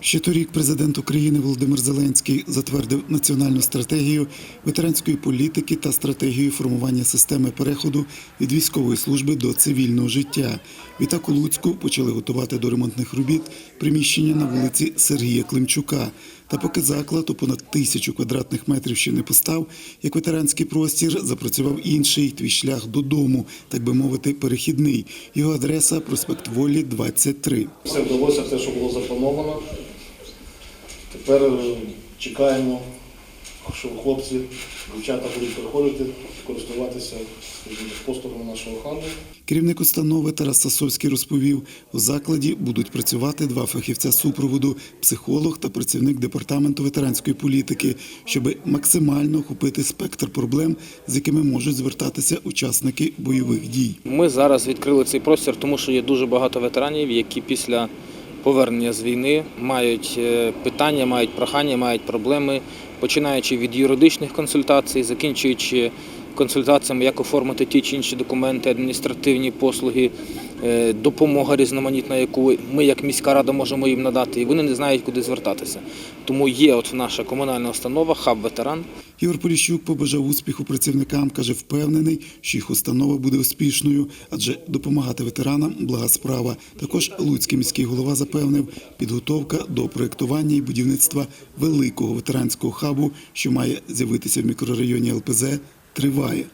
Ще торік президент України Володимир Зеленський затвердив національну стратегію ветеранської політики та стратегію формування системи переходу від військової служби до цивільного життя. Відтак у Луцьку почали готувати до ремонтних робіт приміщення на вулиці Сергія Климчука. Та поки заклад у понад тисячу квадратних метрів ще не постав, як ветеранський простір запрацював інший твій шлях додому, так би мовити, перехідний. Його адреса проспект Волі, 23. Все вдалося, те, що було заплановано. Тепер е, чекаємо, що хлопці, дівчата будуть приходити, користуватися послугами нашого хабу. Керівник установи Тарас Сасовський розповів, у закладі будуть працювати два фахівця супроводу – психолог та працівник департаменту ветеранської політики, щоб максимально охопити спектр проблем, з якими можуть звертатися учасники бойових дій. Ми зараз відкрили цей простір, тому що є дуже багато ветеранів, які після повернення з війни мають е, питання, мають прохання, мають проблеми, починаючи від юридичних консультацій, закінчуючи консультаціями, як оформити ті чи інші документи, адміністративні послуги, е, допомога різноманітна, яку ми, як міська рада, можемо їм надати, і вони не знають, куди звертатися. Тому є от наша комунальна установа Хаб ветеран. Ігор Поліщук побажав успіху працівникам, каже, впевнений, що їх установа буде успішною, адже допомагати ветеранам – блага справа. Також Луцький міський голова запевнив, підготовка до проєктування і будівництва великого ветеранського хабу, що має з'явитися в мікрорайоні ЛПЗ, триває.